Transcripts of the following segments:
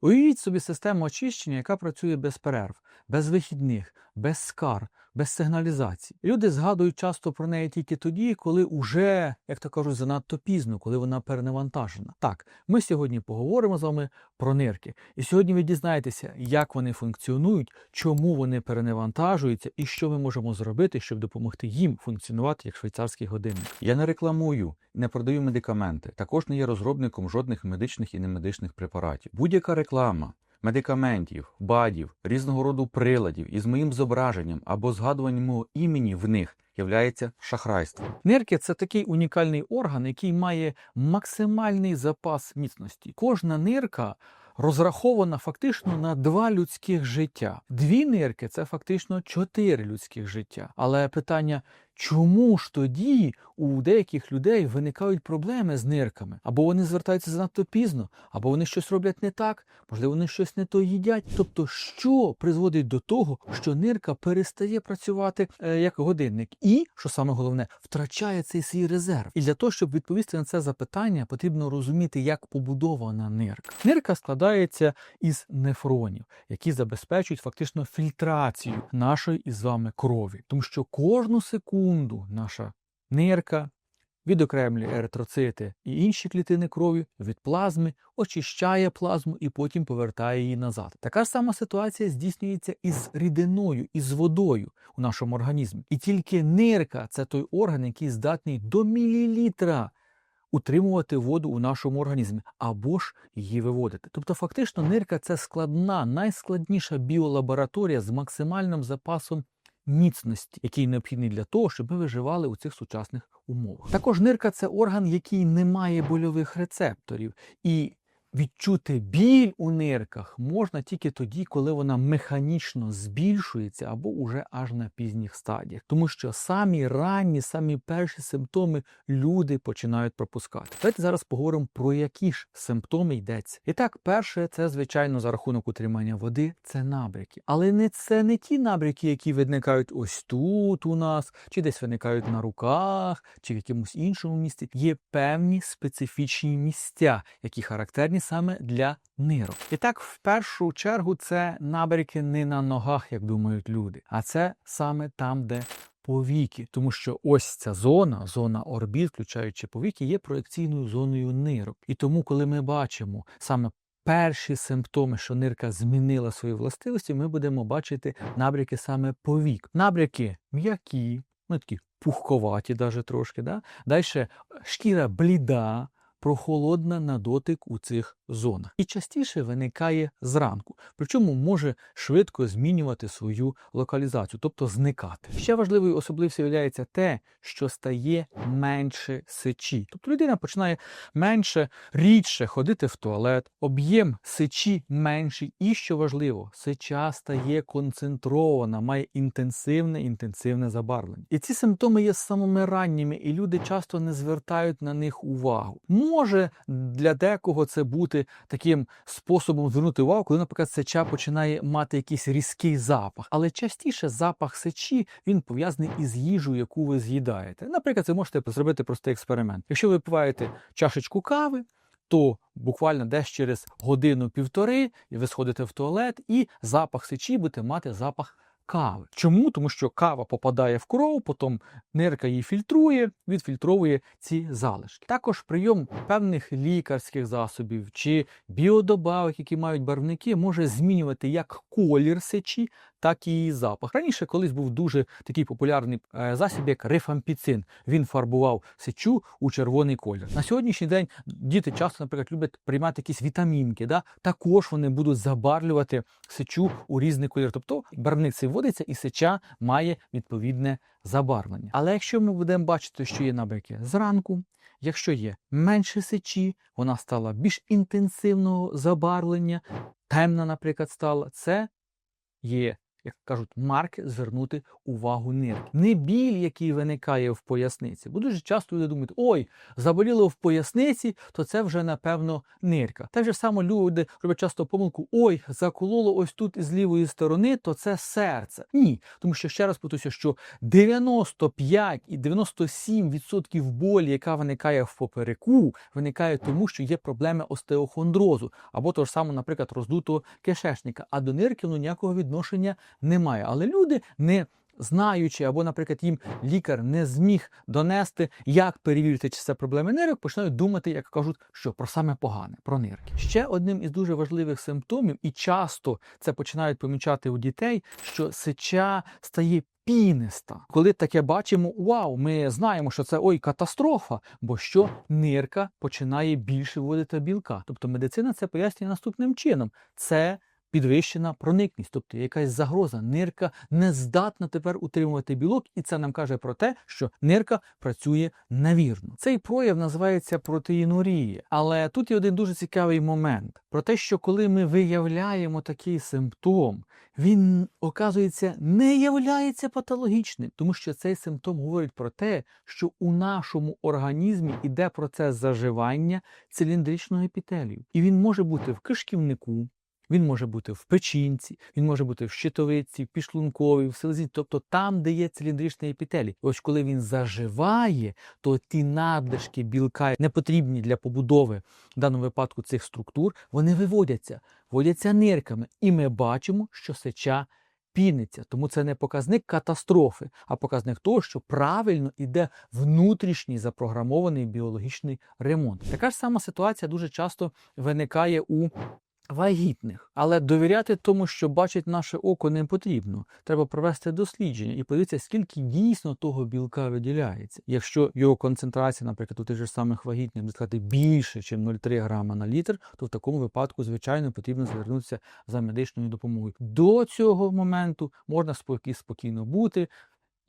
Уявіть собі систему очищення, яка працює без перерв, без вихідних, без скар, без сигналізації. Люди згадують часто про неї тільки тоді, коли уже, як то кажуть, занадто пізно, коли вона перенавантажена. Так, ми сьогодні поговоримо з вами про нирки. І сьогодні ви дізнаєтеся, як вони функціонують, чому вони перенавантажуються і що ми можемо зробити, щоб допомогти їм функціонувати як швейцарський годинник. Я не рекламую, не продаю медикаменти. Також не є розробником жодних медичних і немедичних препаратів. Будь-яка реклама медикаментів, БАДів, різного роду приладів із моїм зображенням або згадуванням мого імені в них являється шахрайством. Нирки це такий унікальний орган, який має максимальний запас міцності. Кожна нирка розрахована фактично на два людських життя. Дві нирки це фактично чотири людських життя. Але питання. Чому ж тоді у деяких людей виникають проблеми з нирками? Або вони звертаються занадто пізно, або вони щось роблять не так, можливо, вони щось не то їдять. Тобто, що призводить до того, що нирка перестає працювати е, як годинник, і що саме головне, втрачає цей свій резерв. І для того, щоб відповісти на це запитання, потрібно розуміти, як побудована нирка. Нирка складається із нефронів, які забезпечують фактично фільтрацію нашої із вами крові, тому що кожну секунду наша нирка відокремлює еритроцити і інші клітини крові від плазми, очищає плазму і потім повертає її назад. Така ж сама ситуація здійснюється із рідиною, із водою у нашому організмі. І тільки нирка це той орган, який здатний до мілілітра утримувати воду у нашому організмі або ж її виводити. Тобто, фактично, нирка це складна, найскладніша біолабораторія з максимальним запасом міцності, який необхідний для того, щоб ми виживали у цих сучасних умовах. Також нирка це орган, який не має больових рецепторів, і відчути біль у нирках можна тільки тоді, коли вона механічно збільшується або уже аж на пізніх стадіях, тому що самі ранні, самі перші симптоми люди починають пропускати. Давайте зараз поговоримо про які ж симптоми йдеться. І так, перше, це звичайно за рахунок утримання води, це набряки. Але не це не ті набряки, які виникають ось тут у нас, чи десь виникають на руках, чи в якомусь іншому місці. Є певні специфічні місця, які характерні саме для нирок. І так, в першу чергу, це набряки не на ногах, як думають люди, а це саме там, де повіки, тому що ось ця зона, зона орбіт, включаючи повіки, є проекційною зоною нирок. І тому, коли ми бачимо саме перші симптоми, що нирка змінила свої властивості, ми будемо бачити набряки саме повік. Набряки м'які, ну такі пухковаті, даже трошки. Да? Далі шкіра бліда. Прохолодна на дотик у цих зонах і частіше виникає зранку, причому може швидко змінювати свою локалізацію, тобто зникати. Ще важливою особливістю є те, що стає менше сечі. Тобто людина починає менше рідше ходити в туалет, об'єм сечі менший, і що важливо, сеча стає концентрована, має інтенсивне інтенсивне забарвлення. І ці симптоми є самими ранніми, і люди часто не звертають на них увагу. Може для декого це бути таким способом звернути увагу, коли, наприклад, сеча починає мати якийсь різкий запах. Але частіше запах сечі він пов'язаний із їжею, яку ви з'їдаєте. Наприклад, ви можете зробити простий експеримент. Якщо ви випиваєте чашечку кави. То буквально десь через годину-півтори ви сходите в туалет, і запах сечі буде мати запах кави. Чому? Тому що кава попадає в кров, потім нирка її фільтрує, відфільтровує ці залишки. Також прийом певних лікарських засобів чи біодобавок, які мають барвники, може змінювати як колір сечі, так і запах. Раніше колись був дуже такий популярний е, засіб, як рифампіцин. Він фарбував сечу у червоний колір. На сьогоднішній день діти часто, наприклад, люблять приймати якісь вітамінки. Да? Також вони будуть забарвлювати сечу у різний колір. Тобто барвник цей вводиться і сеча має відповідне забарвлення. Але якщо ми будемо бачити, що є набряки зранку, якщо є менше сечі, вона стала більш інтенсивного забарвлення, темна, наприклад, стала, це є як кажуть, марки звернути увагу нирки. Не біль, який виникає в поясниці. Бо дуже часто люди думають, ой, заболіло в поясниці, то це вже напевно нирка. Так же само люди роблять часто помилку: ой, закололо ось тут із лівої сторони, то це серце. Ні, тому що ще раз повторюся, що 95 і 97% болі, яка виникає в попереку, виникає тому, що є проблеми остеохондрозу, або того ж самого, наприклад, роздутого кишечника. А до нирки ну, ніякого відношення немає. Але люди не знаючи, або, наприклад, їм лікар не зміг донести, як перевірити, чи це проблеми нирок, починають думати, як кажуть, що про саме погане, про нирки. Ще одним із дуже важливих симптомів, і часто це починають помічати у дітей, що сеча стає. Піниста, коли таке бачимо, вау, ми знаємо, що це ой катастрофа, бо що нирка починає більше вводити білка. Тобто медицина це пояснює наступним чином: це підвищена проникність, тобто якась загроза. Нирка не здатна тепер утримувати білок, і це нам каже про те, що нирка працює невірно. Цей прояв називається протеїнурія. Але тут є один дуже цікавий момент про те, що коли ми виявляємо такий симптом, він оказується не являється патологічним, тому що цей симптом говорить про те, що у нашому організмі іде процес заживання циліндричного епітелію, і він може бути в кишківнику. Він може бути в печінці, він може бути в щитовидці, в підшлунковій, в селезі, тобто там, де є циліндричний епітелій. Ось коли він заживає, то ті надлишки білка, непотрібні для побудови в даному випадку цих структур, вони виводяться, вводяться нирками, і ми бачимо, що сеча піниться. Тому це не показник катастрофи, а показник того, що правильно іде внутрішній запрограмований біологічний ремонт. Така ж сама ситуація дуже часто виникає у вагітних. Але довіряти тому, що бачить наше око, не потрібно. Треба провести дослідження і подивитися, скільки дійсно того білка виділяється. Якщо його концентрація, наприклад, у тих же самих вагітних буде сказати більше, ніж 0,3 грама на літр, то в такому випадку, звичайно, потрібно звернутися за медичною допомогою. До цього моменту можна спокій, спокійно бути.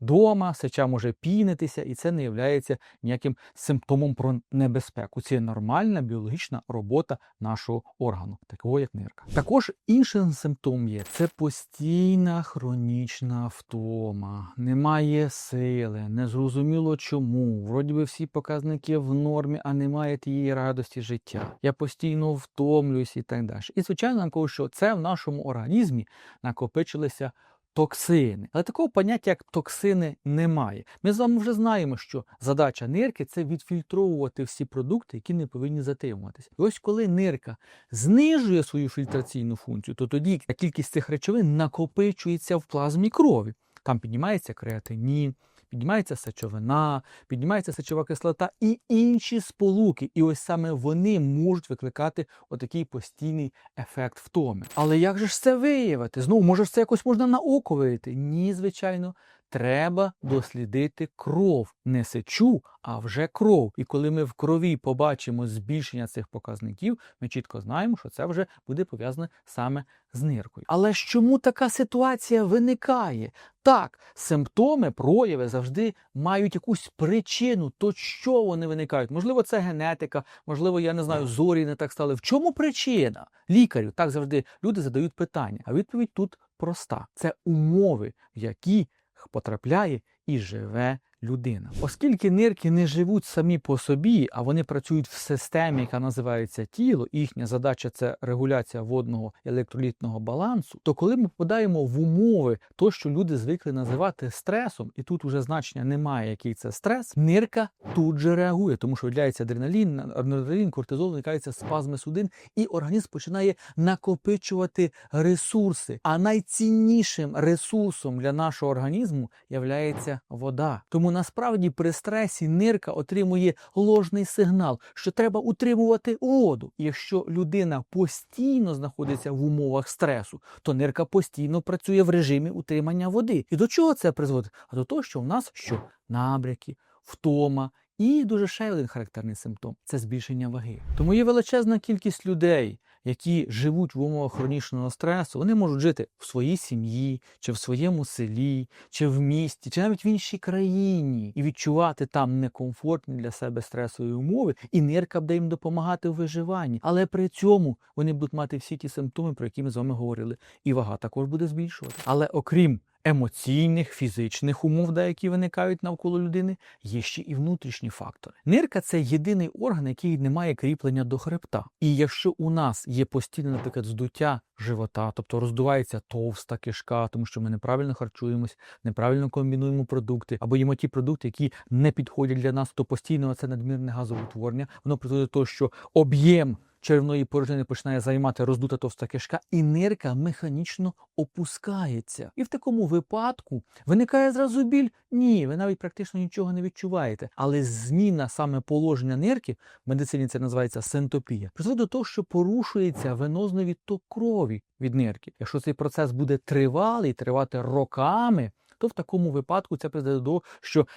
Дома сеча може пінитися, і це не є ніяким симптомом про небезпеку. Це нормальна біологічна робота нашого органу, такого як нирка. Також іншим симптом є це постійна хронічна втома, немає сили, незрозуміло чому. Вроді би всі показники в нормі, а немає тієї радості життя. Я постійно втомлююсь і так далі. І звичайно, що це в нашому організмі накопичилися токсини. Але такого поняття, як токсини, немає. Ми з вами вже знаємо, що задача нирки це відфільтровувати всі продукти, які не повинні затримуватися. І ось коли нирка знижує свою фільтраційну функцію, то тоді кількість цих речовин накопичується в плазмі крові. Там піднімається креатинін, піднімається сечовина, піднімається сечова кислота і інші сполуки. І ось саме вони можуть викликати отакий постійний ефект втоми. Але як же ж це виявити? Знову, може це якось можна на око виявити? Ні, звичайно. Треба дослідити кров, не сечу, а вже кров. І коли ми в крові побачимо збільшення цих показників, ми чітко знаємо, що це вже буде пов'язане саме з ниркою. Але чому така ситуація виникає? Так, симптоми, прояви завжди мають якусь причину, то що вони виникають. Можливо, це генетика, можливо, я не знаю, зорі не так стали. В чому причина? Лікарю так завжди люди задають питання. А відповідь тут проста: це умови, які потрапляє і живе людина. Оскільки нирки не живуть самі по собі, а вони працюють в системі, яка називається тіло, їхня задача це регуляція водного електролітного балансу, то коли ми попадаємо в умови, то що люди звикли називати стресом, і тут уже значення немає, який це стрес, нирка тут же реагує, тому що виділяється адреналін, адреналін, кортизол, виникаються спазми судин, і організм починає накопичувати ресурси. А найціннішим ресурсом для нашого організму являється вода. Тому насправді при стресі нирка отримує ложний сигнал, що треба утримувати воду. Якщо людина постійно знаходиться в умовах стресу, то нирка постійно працює в режимі утримання води. І до чого це призводить? А до того, що в нас що набряки, втома. І дуже ще один характерний симптом це збільшення ваги. Тому є величезна кількість людей, які живуть в умовах хронічного стресу, вони можуть жити в своїй сім'ї, чи в своєму селі, чи в місті, чи навіть в іншій країні, і відчувати там некомфортні для себе стресові умови, і нирка буде їм допомагати у виживанні. Але при цьому вони будуть мати всі ті симптоми, про які ми з вами говорили, і вага також буде збільшувати. Але окрім емоційних, фізичних умов, які виникають навколо людини, є ще і внутрішні фактори. Нирка це єдиний орган, який не має кріплення до хребта. І якщо у нас є постійне, наприклад, здуття живота, тобто роздувається товста кишка, тому що ми неправильно харчуємось, неправильно комбінуємо продукти, або їмо ті продукти, які не підходять для нас, то постійно це надмірне газоутворення, воно призводить до того, що об'єм червної порожнини починає займати роздута товста кишка, і нирка механічно опускається. І в такому випадку виникає зразу біль? Ні, ви навіть практично нічого не відчуваєте. Але зміна саме положення нирки, в медицині це називається синтопія, призводить до того, що порушується венозний відток крові від нирки. Якщо цей процес буде тривалий, тривати роками, то в такому випадку це призведе до того, що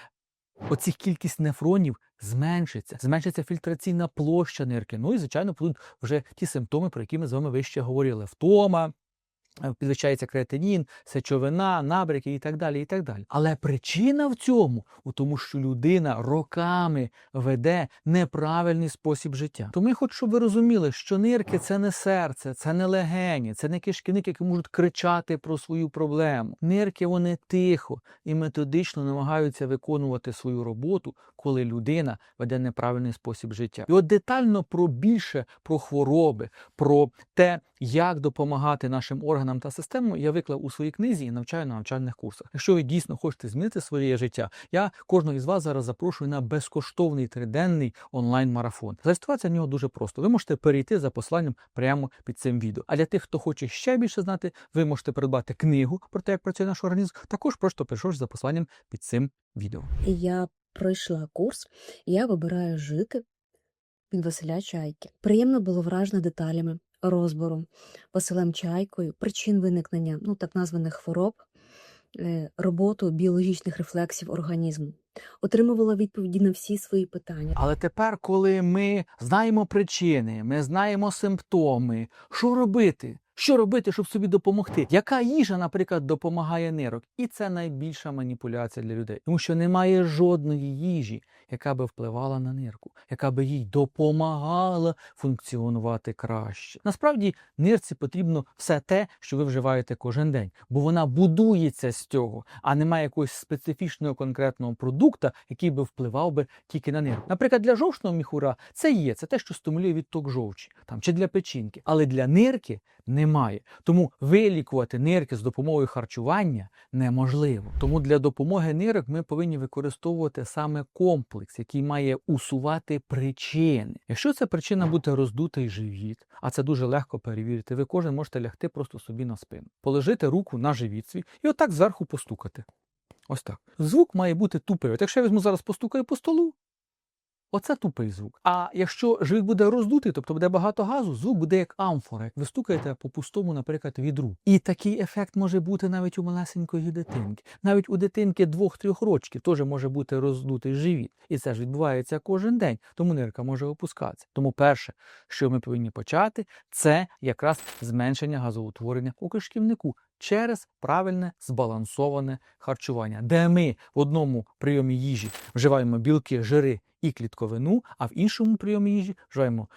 оцих кількість нефронів зменшиться, зменшиться фільтраційна площа нирки. Ну і, звичайно, будуть вже ті симптоми, про які ми з вами вище говорили: втома. Е, Підвищається креатинін, сечовина, набряки і так далі. і так далі. Але причина в цьому, у тому, що людина роками веде неправильний спосіб життя. Тому я хочу, щоб ви розуміли, що нирки це не серце, це не легені, це не кишківники, які можуть кричати про свою проблему. Нирки вони тихо і методично намагаються виконувати свою роботу, коли людина веде неправильний спосіб життя. І от детально про більше про хвороби, про те, як допомагати нашим органам та системам, я виклав у своїй книзі і навчаю на навчальних курсах. Якщо ви дійсно хочете змінити своє життя, я кожного із вас зараз запрошую на безкоштовний триденний онлайн-марафон. Зареєструватися в нього дуже просто. Ви можете перейти за посиланням прямо під цим відео. А для тих, хто хоче ще більше знати, ви можете придбати книгу про те, як працює наш організм. Також просто перейшовши за посиланням під цим відео. Я пройшла курс, я вибираю жити від Василя Чайки. Приємно було вражено деталями, розбором, Василем Чайкою, причин виникнення ну, так названих хвороб, е, роботу біологічних рефлексів організму. Отримувала відповіді на всі свої питання. Але тепер, коли ми знаємо причини, ми знаємо симптоми, що робити? Що робити, щоб собі допомогти? Яка їжа, наприклад, допомагає нирок? І це найбільша маніпуляція для людей, тому що немає жодної їжі, яка би впливала на нирку, яка би їй допомагала функціонувати краще. Насправді, нирці потрібно все те, що ви вживаєте кожен день, бо вона будується з цього, а немає якогось специфічного конкретного продукта, який би впливав би тільки на нирку. Наприклад, для жовчного міхура це є, це те, що стимулює відток жовчі, там чи для печінки, але для нирки немає. Тому вилікувати нирки з допомогою харчування неможливо. Тому для допомоги нирок ми повинні використовувати саме комплекс, який має усувати причини. Якщо ця причина буде роздутий живіт, а це дуже легко перевірити, ви кожен можете лягти просто собі на спину, положити руку на живіт свій і отак зверху постукати. Ось так. Звук має бути тупий. От якщо я візьму зараз постукаю по столу, Оце тупий звук. А якщо живіт буде роздутий, тобто буде багато газу, звук буде як амфора, як ви стукаєте по пустому, наприклад, відру. І такий ефект може бути навіть у малесенької дитинки. Навіть у дитинки двох-трьох рочків теж може бути роздутий живіт. І це ж відбувається кожен день, тому нирка може опускатися. Тому перше, що ми повинні почати, це якраз зменшення газоутворення у кишківнику через правильне збалансоване харчування, де ми в одному прийомі їжі вживаємо білки, жири і клітковину, а в іншому прийомі їжі вживаємо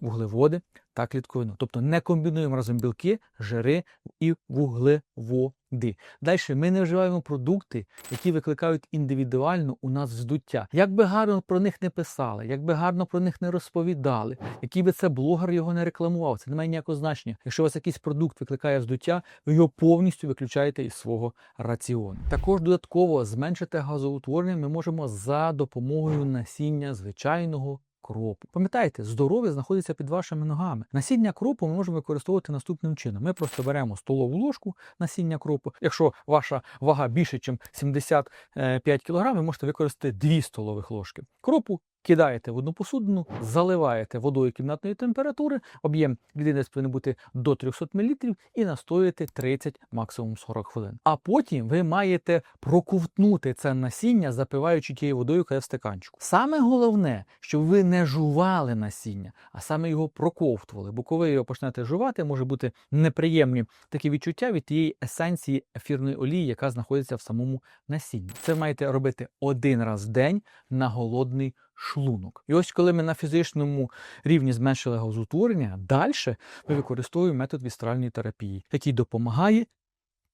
вуглеводи та клітковину. Тобто не комбінуємо разом білки, жири і вуглеводи. Далі ми не вживаємо продукти, які викликають індивідуально у нас вздуття. Як би гарно про них не писали, як би гарно про них не розповідали, який би це блогер його не рекламував, це не має ніякого значення. Якщо у вас якийсь продукт викликає вздуття, ви його повністю виключаєте із свого раціону. Також додатково зменшити газоутворення ми можемо за допомогою насіння звичайного кропу. Пам'ятайте, здоров'я знаходиться під вашими ногами. Насіння кропу ми можемо використовувати наступним чином. Ми просто беремо столову ложку насіння кропу. Якщо ваша вага більше, ніж 75 кг, ви можете використати 2 столових ложки. Кропу кидаєте в одну посудину, заливаєте водою кімнатної температури, об'єм рідини повинен бути до 300 мл і настоюєте 30, максимум 40 хвилин. А потім ви маєте проковтнути це насіння, запиваючи тією водою, яка в стаканчику. Саме головне, щоб ви не жували насіння, а саме його проковтували. Бо коли його почнете жувати, може бути неприємні такі відчуття від тієї есенції ефірної олії, яка знаходиться в самому насінні. Це маєте робити один раз в день на голодний шлунок. І ось коли ми на фізичному рівні зменшили газоутворення, далі ми використовуємо метод вістральної терапії, який допомагає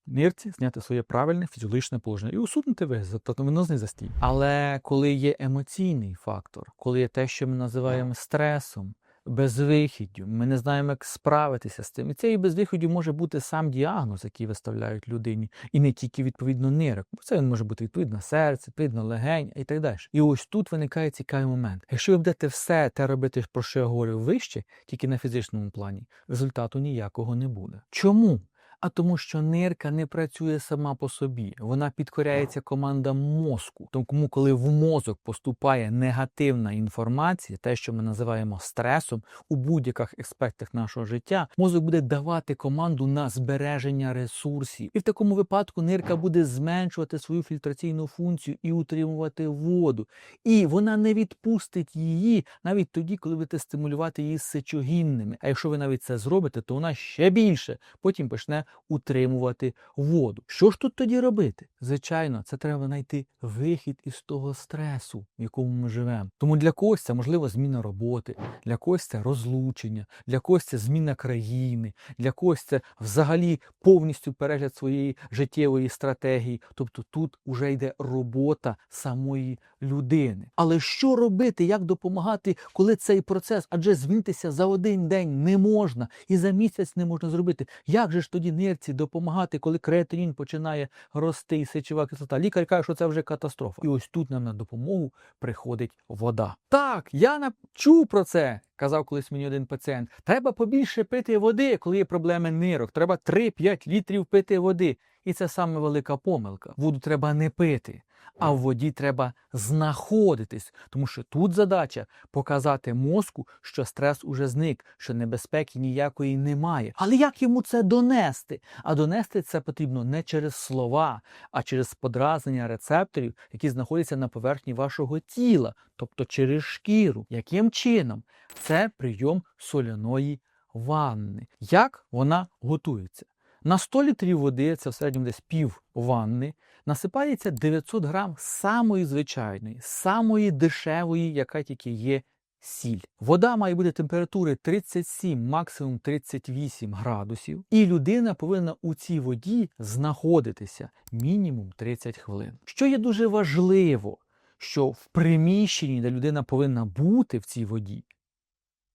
нирці зняти своє правильне фізіологічне положення і усунути весь венозний застій. Але коли є емоційний фактор, коли є те, що ми називаємо стресом, безвихіддю, ми не знаємо, як справитися з цим. І цією безвихіддю може бути сам діагноз, який виставляють людині, і не тільки відповідно нирок. Бо це може бути відповідно серце, відповідно легень і так далі. І ось тут виникає цікавий момент. Якщо ви будете все те робити, про що я говорю вище, тільки на фізичному плані, результату ніякого не буде. Чому? А тому, що нирка не працює сама по собі, вона підкоряється командам мозку. Тому, коли в мозок поступає негативна інформація, те, що ми називаємо стресом, у будь-яких аспектах нашого життя, мозок буде давати команду на збереження ресурсів, і в такому випадку нирка буде зменшувати свою фільтраційну функцію і утримувати воду. І вона не відпустить її навіть тоді, коли будете стимулювати її сечогінними. А якщо ви навіть це зробите, то вона ще більше потім почне утримувати воду. Що ж тут тоді робити? Звичайно, це треба знайти вихід із того стресу, в якому ми живемо. Тому для когось це можливо зміна роботи, для когось це розлучення, для когось це зміна країни, для когось це взагалі повністю перегляд своєї життєвої стратегії. Тобто тут вже йде робота самої людини. Але що робити, як допомагати, коли цей процес? Адже змінитися за один день не можна і за місяць не можна зробити. Як же ж тоді нирці допомагати, коли креатинін починає рости і сечова кислота? Лікар каже, що це вже катастрофа. І ось тут нам на допомогу приходить вода. Так, я на- чув про це. Казав колись мені один пацієнт. Треба побільше пити води, коли є проблеми нирок. Треба 3-5 літрів пити води. І це саме велика помилка. Воду треба не пити, а в воді треба знаходитись. Тому що тут задача показати мозку, що стрес уже зник, що небезпеки ніякої немає. Але як йому це донести? А донести це потрібно не через слова, а через подразнення рецепторів, які знаходяться на поверхні вашого тіла, тобто через шкіру. Яким чином? Це прийом соляної ванни. Як вона готується? На 100 літрів води, це в середньому десь пів ванни, насипається 900 грам самої звичайної, самої дешевої, яка тільки є сіль. Вода має бути температури 37, максимум 38 градусів, і людина повинна у цій воді знаходитися мінімум 30 хвилин. Що є дуже важливо, що в приміщенні, де людина повинна бути в цій воді,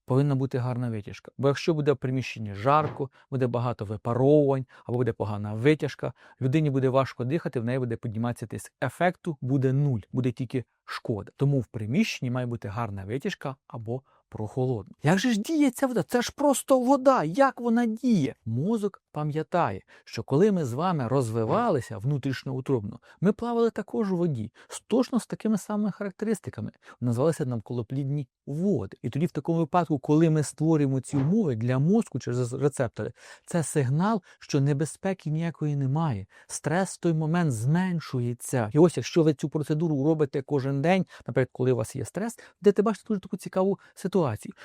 повинна бути гарна витяжка. Бо якщо буде в приміщенні жарко, буде багато випаровувань, або буде погана витяжка, людині буде важко дихати, в неї буде підніматися тиск. Ефекту буде нуль, буде тільки шкода. Тому в приміщенні має бути гарна витяжка або прохолодна. Як же ж діє ця вода? Це ж просто вода. Як вона діє? Мозок пам'ятає, що коли ми з вами розвивалися внутрішньоутробно, ми плавали також у воді, з- точно з такими самими характеристиками. Називалися навколоплідні води. І тоді, в такому випадку, коли ми створюємо ці умови для мозку через рецептори, це сигнал, що небезпеки ніякої немає. Стрес в той момент зменшується. І ось, якщо ви цю процедуру робите кожен день, наприклад, коли у вас є стрес, будете бачити дуже таку цікаву ситуацію,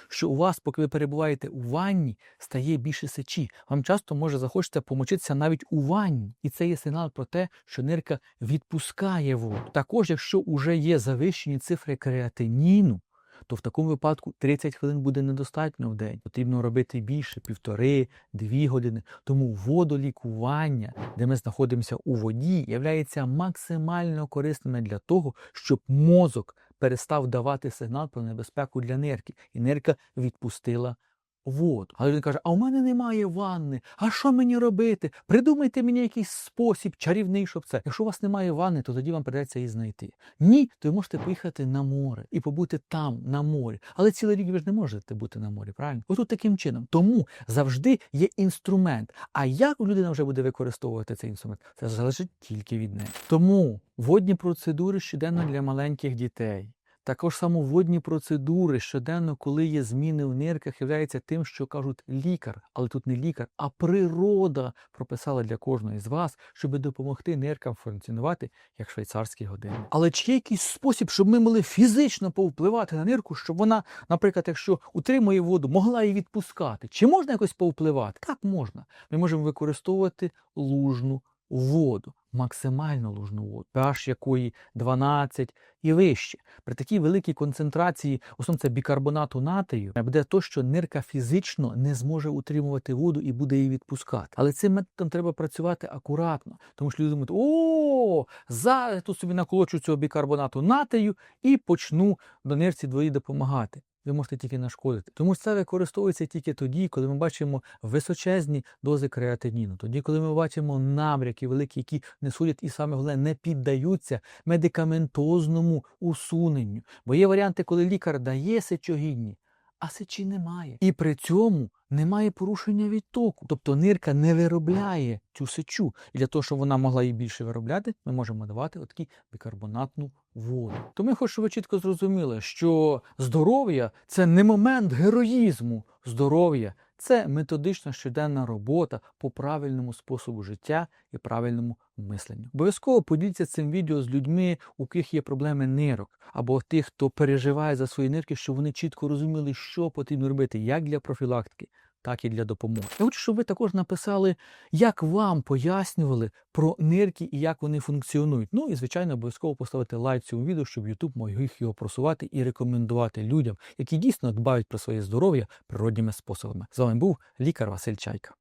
що у вас, поки ви перебуваєте у ванні, стає більше сечі. Вам часто може захочеться помочитися навіть у ванні. І це є сигнал про те, що нирка відпускає воду. Також, якщо вже є завищені цифри креатиніну, то в такому випадку 30 хвилин буде недостатньо в день. Потрібно робити більше півтори, дві години. Тому водолікування, де ми знаходимося у воді, є максимально корисним для того, щоб мозок перестав давати сигнал про небезпеку для нирки, і нирка відпустила воду. Але він каже: а у мене немає ванни. А що мені робити? Придумайте мені якийсь спосіб чарівний, щоб це. Якщо у вас немає ванни, то тоді вам придеться її знайти. Ні, то ви можете поїхати на море і побути там, на морі. Але цілий рік ви ж не можете бути на морі, правильно? Отут таким чином. Тому завжди є інструмент. А як людина вже буде використовувати цей інструмент? Це залежить тільки від неї. Тому водні процедури щоденно для маленьких дітей. Також само водні процедури щоденно, коли є зміни в нирках, являється тим, що кажуть лікар, але тут не лікар, а природа прописала для кожного з вас, щоб допомогти ниркам функціонувати як швейцарський годинник. Але чи є якийсь спосіб, щоб ми могли фізично повпливати на нирку, щоб вона, наприклад, якщо утримує воду, могла її відпускати? Чи можна якось повпливати? Так можна. Ми можемо використовувати лужну воду, максимально лужну воду, pH якої 12 і вище. При такій великій концентрації, в основному це бікарбонату натрію, буде то, що нирка фізично не зможе утримувати воду і буде її відпускати. Але цим методом треба працювати акуратно, тому що люди думають, о, зараз тут собі наколочу цього бікарбонату натрію і почну до нирці двої допомагати. Ви можете тільки нашкодити. Тому це використовується тільки тоді, коли ми бачимо височезні дози креатиніну, тоді, коли ми бачимо набряки великі, які не судять і саме головне не піддаються медикаментозному усуненню. Бо є варіанти, коли лікар дає сечогінні, а сечі немає. І при цьому немає порушення відтоку. Тобто нирка не виробляє цю сечу. І для того, щоб вона могла її більше виробляти, ми можемо давати отакі бікарбонатну воду. Тому я хочу, щоб ви чітко зрозуміли, що здоров'я це не момент героїзму. Здоров'я це методична щоденна робота по правильному способу життя і правильному мисленню. Обов'язково поділіться цим відео з людьми, у яких є проблеми нирок, або тих, хто переживає за свої нирки, щоб вони чітко розуміли, що потрібно робити як для профілактики, так і для допомоги. Я хочу, щоб ви також написали, як вам пояснювали про нирки і як вони функціонують. Ну і звичайно, обов'язково поставити лайк цьому відео, щоб YouTube міг його просувати і рекомендувати людям, які дійсно дбають про своє здоров'я природніми способами. З вами був лікар Василь Чайка.